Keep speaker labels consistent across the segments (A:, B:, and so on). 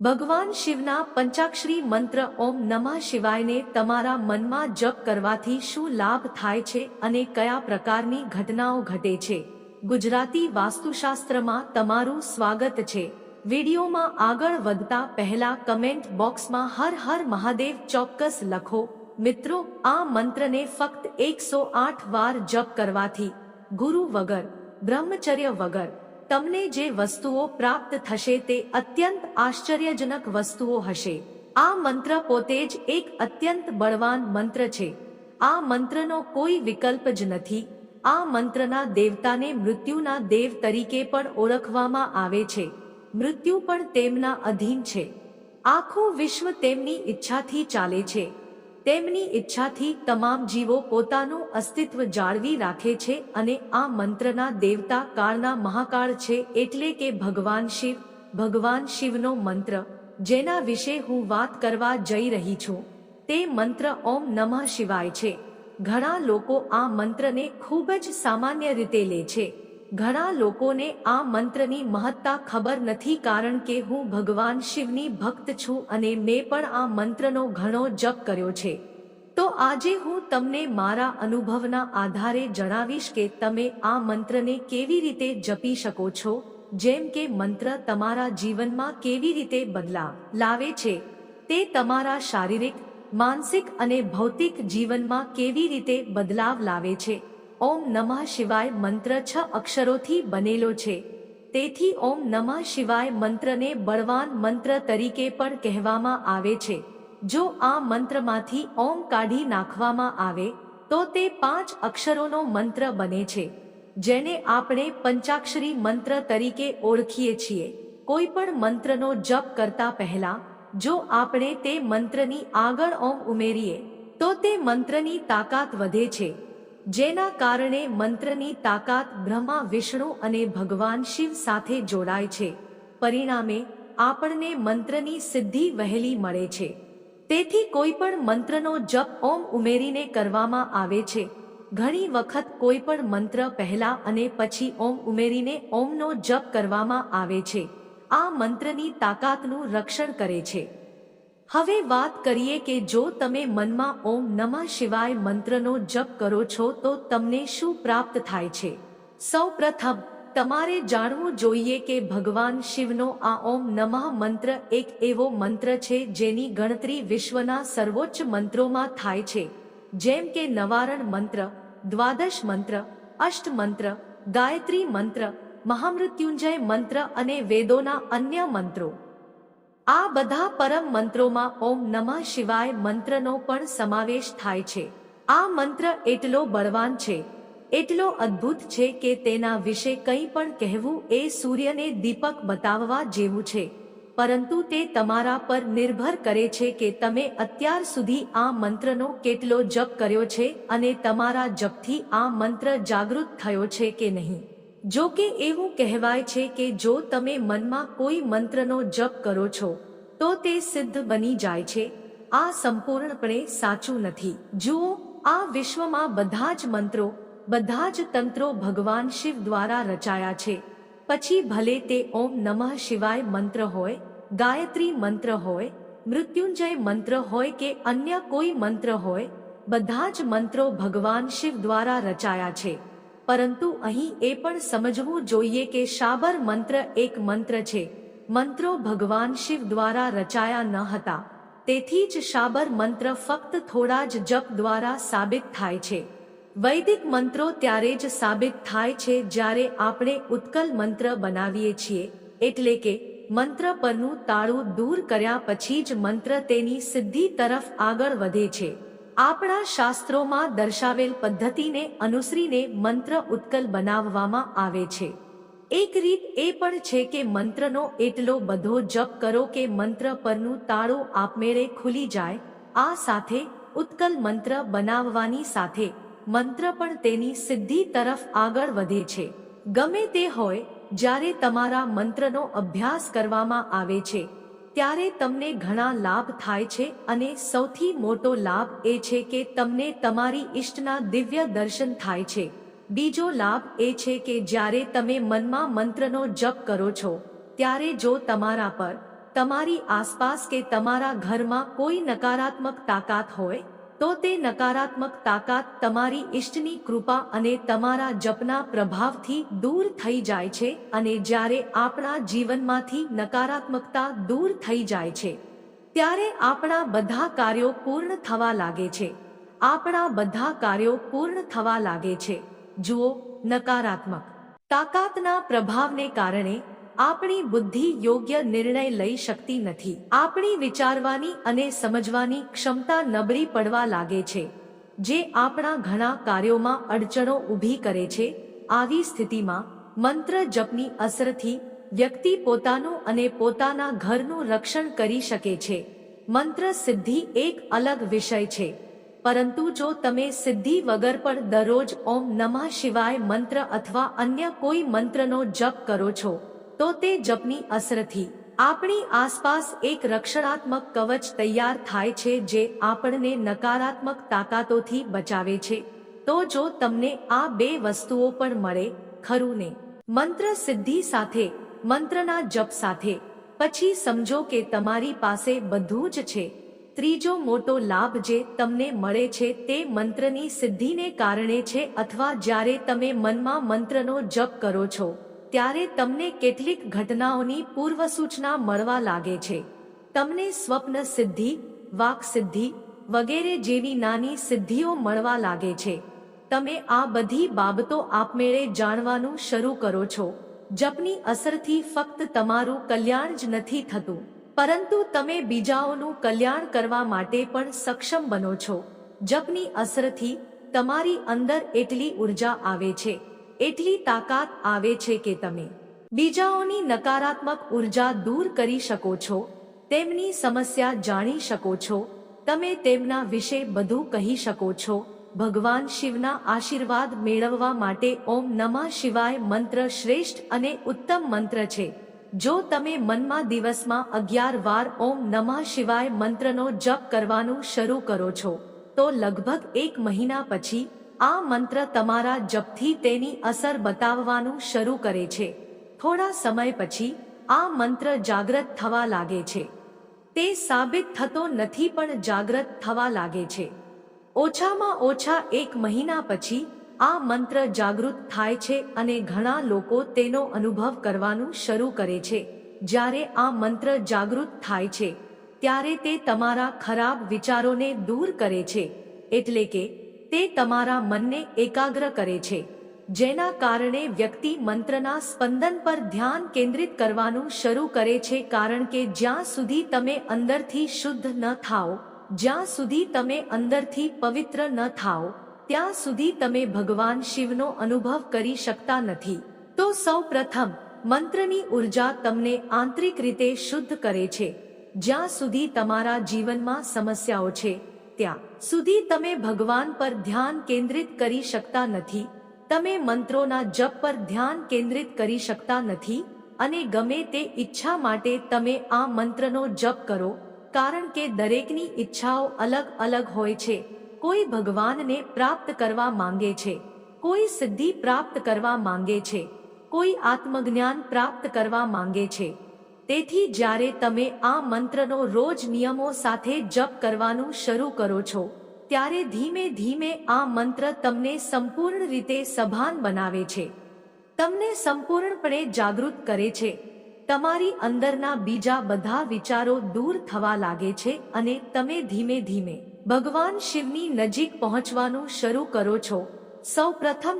A: ભગવાન શિવના પંચાક્ષરી મંત્ર ઓમ નમઃ શિવાયને તમારા મનમાં જપ કરવાથી શું લાભ થાય છે અને કયા પ્રકારની ઘટનાઓ ઘટે છે? ગુજરાતી વાસ્તુશાસ્ત્રમાં તમારું સ્વાગત છે. વિડીયોમાં આગળ વધતા પહેલા કમેન્ટ બોક્સમાં હર હર મહાદેવ ચોક્કસ લખો. મિત્રો, આ મંત્રને ફક્ત એકસો આઠ વાર જપ કરવાથી ગુરુ વગર, બ્રહ્મચર્ય વગર તમને જે વસ્તુઓ પ્રાપ્ત થશે તે અત્યંત આશ્ચર્યજનક વસ્તુઓ હશે. આ મંત્ર પોતે જ એક અત્યંત બળવાન મંત્ર છે. આ મંત્રનો કોઈ વિકલ્પ જ નથી. આ મંત્રના દેવતાને મૃત્યુના દેવ તરીકે પણ ઓળખવામાં આવે છે. મૃત્યુ પણ તેમના અધીન છે. આખું વિશ્વ તેમની ઈચ્છાથી ચાલે છે. તેમની ઈચ્છાથી તમામ જીવો પોતાનું અસ્તિત્વ જાળવી રાખે છે અને આ મંત્રના દેવતા કાળના મહાકાળ છે એટલે કે ભગવાન શિવ, ભગવાન શિવનો મંત્ર, જેના વિશે હું વાત કરવા જઈ રહી છું. તે મંત્ર ઓમ નમઃ શિવાય છે. ઘણા લોકો આ મંત્રને ખૂબ જ સામાન્ય રીતે લે છે. ઘણા લોકોને આ મંત્રની મહત્તા ખબર નથી કારણ કે હું ભગવાન શિવની ભક્ત છું અને મેં પણ આ મંત્રનો ઘણો જપ કર્યો છે. તો આજે હું તમને મારા અનુભવના આધારે જણાવીશ કે તમે આ મંત્રને કેવી રીતે જપી શકો છો, જેમ કે મંત્ર તમારા જીવનમાં કેવી રીતે બદલાવ લાવે છે, તે તમારા શારીરિક, માનસિક અને ભૌતિક જીવનમાં કેવી રીતે બદલાવ લાવે છે. ઓમ નમઃ શિવાય મંત્ર છ અક્ષરોથી બનેલો છે. તેથી ઓમ નમઃ શિવાય મંત્રને બળવાન મંત્ર તરીકે પણ કહેવામાં આવે છે. જો આ મંત્રમાંથી ઓમ કાઢી નાખવામાં આવે, તો તે પાંચ અક્ષરોનો મંત્ર બને છે. જેને આપણે પંચાક્ષરી મંત્ર તરીકે ઓળખીએ છીએ. કોઈ પણ મંત્રનો જપ કરતા પહેલા, જો આપણે તે મંત્રની આગળ ઓમ ઉમેરીએ, તો તે મંત્રની તાકાત વધે છે. જેના કારણે મંત્રની તાકાત બ્રહ્મા, વિષ્ણુ અને ભગવાન શિવ સાથે જોડાય છે. પરિણામે, આપણને મંત્રની સિદ્ધિ વહેલી મળે છે. તેથી કોઈ પણ મંત્રનો જપ ઓમ ઉમેરીને કરવામાં આવે છે. ઘણી વખત કોઈ પણ મંત્ર પહેલા અને પછી ઓમ ઉમેરીને ઓમનો જપ કરવામાં આવે છે. આ મંત્રની તાકાતનું રક્ષણ કરે છે. હવે વાત કરીએ કે જો તમે મનમાં ઓમ નમઃ શિવાય મંત્રનો જપ કરો છો, તો તમને શું પ્રાપ્ત થાય છે? સૌપ્રથમ, તમારે જાણવું જોઈએ કે ભગવાન શિવનો આ ઓમ નમઃ મંત્ર એક એવો મંત્ર છે, જેની ગણતરી વિશ્વના સર્વોચ્ચ મંત્રોમાં થાય છે. જેમ કે નવારણ મંત્ર, દ્વાદશ મંત્ર, અષ્ટ મંત્ર, ગાયત્રી મંત્ર, મહામૃત્યુંજય મંત્ર અને વેદોના અન્ય મંત્રો. આ બધા પરમ મંત્રોમાં ઓમ નમઃ શિવાય મંત્રનો પણ સમાવેશ થાય છે. આ મંત્ર એટલો બળવાન છે. એટલો અદ્ભુત છે કે તેના વિશે કંઈ પણ કહેવું એ સૂર્યને દીપક બતાવવા જેવું છે. પરંતુ તે તમારા પર નિર્ભર કરે છે કે તમે અત્યાર સુધી આ મંત્રનો કેટલો જપ કર્યો છે અને તમારા જપથી આ મંત્ર જાગૃત થયો છે કે નહીં. જો કે એવું કહેવાય છે કે જો તમે મનમાં કોઈ મંત્રનો જપ કરો છો, તો તે સિદ્ધ બની જાય છે. આ સંપૂર્ણપણે સાચું નથી. જુઓ, આ વિશ્વમાં બધા જ મંત્રો, બધા જ તંત્રો ભગવાન શિવ દ્વારા રચાયા છે. પછી ભલે તે ઓમ નમઃ શિવાય મંત્ર હોય, ગાયત્રી મંત્ર હોય, મૃત્યુંજય મંત્ર હોય કે અન્ય કોઈ મંત્ર હોય, બધા જ મંત્રો ભગવાન શિવ દ્વારા રચાયા છે. પરંતુ અહીં એ પણ સમજવું જોઈએ કે શાબર મંત્ર એક મંત્ર છે. મંત્રો ભગવાન શિવ દ્વારા રચાયા ન હતા. તેથી જ શાબર મંત્ર ફક્ત થોડા જ જપ દ્વારા સાબિત થાય છે. વૈદિક મંત્રો ત્યારે જ સાબિત થાય છે જ્યારે આપણે ઉત્કલ મંત્ર બનાવીએ છીએ. એટલે કે, મંત્ર પરનું તાળું દૂર કર્યા પછી જ મંત્ર તેની સિદ્ધિ તરફ આગળ વધે છે. આપણા શાસ્ત્રોમાં દર્શાવેલ પદ્ધતિને અનુસરીને મંત્ર ઉત્કલ બનાવવામાં આવે છે. એક રીત એ પણ છે કે મંત્રનો એટલો બધો જપ કરો કે મંત્ર પરનું તાળું આપમેળે ખુલી જાય, આ સાથે ઉત્કલ મંત્ર બનાવવાની સાથે મંત્ર પણ તેની સિદ્ધિ તરફ આગળ વધે છે. ગમે તે હોય, જ્યારે તમારા મંત્રનો અભ્યાસ કરવામાં આવે છે ત્યારે તમને ઘણા લાભ થાય છે અને સૌથી મોટો લાભ એ છે કે તમને તમારી ઈષ્ટના દિવ્ય દર્શન થાય છે. બીજો લાભ એ છે કે જ્યારે તમે મનમાં મંત્રનો જપ કરો છો, ત્યારે જો તમારા પર તમારી આસપાસ કે તમારા ઘરમાં કોઈ નકારાત્મક તાકાત હોય તો તે નકારાત્મક તાકાત તમારી ઇષ્ટની કૃપા અને તમારા જપના પ્રભાવથી દૂર થઈ જાય છે અને જ્યારે આપણા જીવનમાંથી નકારાત્મકતા દૂર થઈ જાય છે, ત્યારે આપણા બધા કાર્યો પૂર્ણ થવા લાગે છે. આપણા બધા કાર્યો પૂર્ણ થવા લાગે છે. જુઓ, નકારાત્મક તાકાતના પ્રભાવને કારણે આપણી બુદ્ધિ યોગ્ય નિર્ણય લઈ શકતી નથી. આપણી વિચારવાની અને સમજવાની ક્ષમતા નબળી પડવા લાગે છે, જે આપણા ઘણા કાર્યોમાં અડચણો ઊભી કરે છે. આવી સ્થિતિમાં મંત્ર જપની અસરથી વ્યક્તિ પોતાનું અને પોતાના ઘરનું રક્ષણ કરી શકે છે. મંત્ર સિદ્ધિ એક અલગ વિષય છે. પરંતુ જો તમે સિદ્ધિ વગર પણ દરરોજ ઓમ નમઃ શિવાય મંત્ર અથવા અન્ય કોઈ મંત્રનો જપ કરો છો તો તે જપની અસરથી આપણી આસપાસ એક રક્ષણાત્મક કવચ તૈયાર થાય છે જે આપણને નકારાત્મક તાકાતોથી બચાવે છે. તો જો તમને આ બે વસ્તુઓ પણ મળે, ખરું ને? મંત્ર સિદ્ધિ સાથે, મંત્રના જપ સાથે. પછી સમજો કે તમારી પાસે બધું જ છે. ત્રીજો મોટો લાભ જે તમને મળે છે તે મંત્રની સિદ્ધિને કારણે છે અથવા જ્યારે તમે મનમાં મંત્રનો જપ કરો છો. ત્યારે તમને કેટલીક ઘટનાઓની પૂર્વ સૂચના મળવા લાગે છે. તમને સ્વપ્ન સિદ્ધિ, વાક સિદ્ધિ વગેરે જેવી નાની સિદ્ધિઓ મળવા લાગે છે. તમે આ બધી બાબતો આપમેળે જાણવાનું શરૂ કરો છો. જપની અસરથી ફક્ત તમારું કલ્યાણ જ નથી થતું. પરંતુ તમે બીજાઓનું કલ્યાણ કરવા માટે પણ સક્ષમ બનો છો. જપની અસરથી તમારી અંદર એટલી ઊર્જા આવે છે. એટલી તાકાત આવે છે કે તમે બીજાઓની નકારાત્મક ઊર્જા દૂર કરી શકો છો, તેમની સમસ્યા જાણી શકો છો, તમે તેમના વિશે બધું કહી શકો છો. ભગવાન શિવના આશીર્વાદ મેળવવા માટે ઓમ નમઃ શિવાય મંત્ર શ્રેષ્ઠ અને ઉત્તમ મંત્ર છે. જો તમે મનમાં દિવસમાં અગિયાર વાર ઓમ નમઃ શિવાય મંત્રનો જપ કરવાનું શરૂ કરો છો, તો લગભગ એક મહિના પછી આ મંત્ર તમારા જપથી તેની અસર બતાવવાનું શરૂ કરે છે. થોડા સમય પછી આ મંત્ર જાગ્રત થવા લાગે છે. તે સાબિત થતો નથી પણ જાગ્રત થવા લાગે છે. ઓછામાં ઓછા એક મહિના પછી આ મંત્ર જાગૃત થાય છે અને ઘણા લોકો તેનો અનુભવ કરવાનું શરૂ કરે છે. જ્યારે આ મંત્ર જાગૃત થાય છે, ત્યારે તે તમારા ખરાબ વિચારોને દૂર કરે છે. એટલે કે તે તમારા મનને એકાગ્ર કરે છે, જેના કારણે વ્યક્તિ મંત્રના સ્પંદન પર ધ્યાન કેન્દ્રિત કરવાનું શરૂ કરે છે, કારણ કે જ્યાં સુધી તમે અંદરથી શુદ્ધ ન થાઓ, જ્યાં સુધી તમે અંદરથી પવિત્ર ન થાઓ, ત્યાં સુધી તમે ભગવાન શિવનો અનુભવ કરી શકતા નથી. તો સૌ પ્રથમ, મંત્રની ઊર્જા તમને આંતરિક રીતે શુદ્ધ કરે છે, જ્યાં સુધી તમારા જીવનમાં સમસ્યાઓ છે ત્યાં સુધી તમે ભગવાન પર ધ્યાન કેન્દ્રિત કરી શકતા નથી. તમે મંત્રોના જપ પર ધ્યાન કેન્દ્રિત કરી શકતા નથી. અને ગમે તે ઈચ્છા માટે તમે આ મંત્રનો જપ કરો. કારણ કે દરેકની ઈચ્છાઓ અલગ અલગ હોય છે. કોઈ ભગવાનને પ્રાપ્ત કરવા માંગે છે. કોઈ સિદ્ધિ પ્રાપ્ત કરવા માંગે છે. કોઈ આત્મજ્ઞાન પ્રાપ્ત કરવા માંગે છે. તેથી જ્યારે તમે આ મંત્રનો રોજ નિયમો સાથે જપ કરવાનું શરૂ કરો છો, ત્યારે ધીમે ધીમે આ મંત્ર તમને સંપૂર્ણ રીતે સભાન બનાવે છે. તમને સંપૂર્ણપણે જાગૃત કરે છે. તમારી અંદરના બીજા બધા વિચારો દૂર થવા લાગે છે અને તમે ધીમે ધીમે ભગવાન શિવની નજીક પહોંચવાનું શરૂ કરો છો. સૌ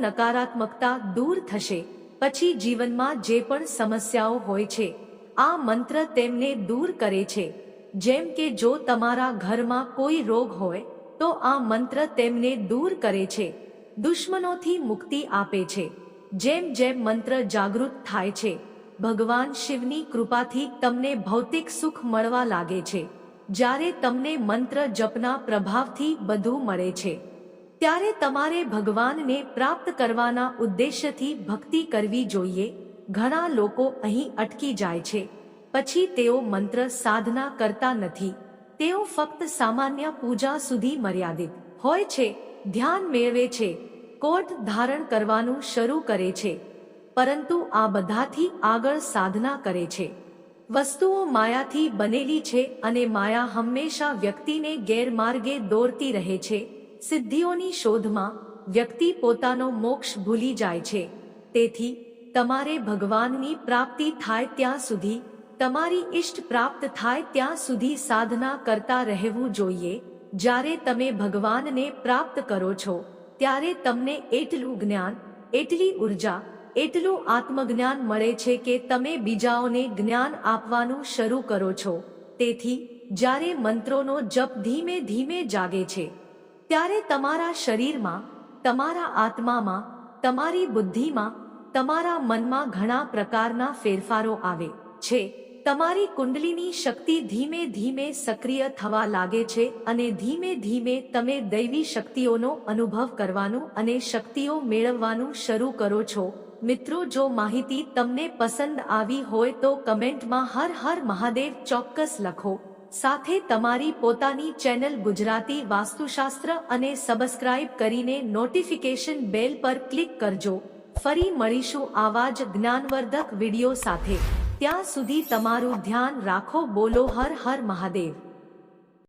A: નકારાત્મકતા દૂર થશે. પછી જીવનમાં જે પણ સમસ્યાઓ હોય છે આ મંત્ર તેમને દૂર કરે છે. જેમ કે જો તમારા ઘરમાં કોઈ રોગ હોય, તો આ મંત્ર તેમને દૂર કરે છે. દુશ્મનોથી મુક્તિ આપે છે. જેમ જેમ મંત્ર જાગૃત થાય છે, ભગવાન શિવની કૃપાથી તમને ભૌતિક સુખ મળવા લાગે છે. જ્યારે તમને મંત્ર જપના પ્રભાવથી બધું મળે છે. ત્યારે તમારે ભગવાનને પ્રાપ્ત કરવાના ઉદ્દેશ્યથી ભક્તિ કરવી જોઈએ. ઘણા લોકો અહીં અટકી જાય છે. પછી તેઓ મંત્ર સાધના કરતા નથી. તેઓ ફક્ત સામાન્ય પૂજા સુધી મર્યાદિત હોય છે, ધ્યાન મેળવે છે, કોટ ધારણ કરવાનું શરૂ કરે છે. પરંતુ આ બધાથી આગળ સાધના કરે છે. વસ્તુઓ માયાથી બનેલી છે અને માયા હંમેશા વ્યક્તિને ગેરમાર્ગે દોરતી રહે છે. સિદ્ધિઓની શોધમાં વ્યક્તિ પોતાનો મોક્ષ ભૂલી જાય છે. તેથી તમારે ભગવાનની પ્રાપ્તિ થાય ત્યાં સુધી, તમારી ઇષ્ટ પ્રાપ્ત થાય ત્યાં સુધી સાધના કરતા રહેવું જોઈએ. જ્યારે તમે ભગવાનને પ્રાપ્ત કરો છો, ત્યારે તમને એટલું જ્ઞાન, એટલી ઊર્જા, એટલું આત્મજ્ઞાન મળે છે કે તમે બીજાઓને જ્ઞાન આપવાનું શરૂ કરો છો. તેથી, જ્યારે મંત્રોનો જપ ધીમે ધીમે જાગે છે, ત્યારે તમારા શરીરમાં, તમારા આત્મામાં, તમારી બુદ્ધિમાં તમારા મનમાં ઘણા પ્રકારના ફેરફારો આવે છે. તમારી કુંડલીની શક્તિ ધીમે ધીમે સક્રિય થવા લાગે છે અને ધીમે ધીમે તમે દૈવી શક્તિઓનો અનુભવ કરવાનું અને શક્તિઓ મેળવવાનું શરૂ કરો છો. મિત્રો, જો માહિતી તમને પસંદ આવી હોય તો કમેન્ટમાં હર હર મહાદેવ ચોક્કસ લખો. સાથે તમારી પોતાની ચેનલ ગુજરાતી વાસ્તુશાસ્ત્ર અને સબસ્ક્રાઇબ કરીને નોટિફિકેશન બેલ પર ક્લિક કરજો. ફરી મળીશું આવા જ જ્ઞાનવર્ધક વીડિયો સાથે. ત્યાં સુધી તમારું ધ્યાન રાખો, બોલો હર હર મહાદેવ.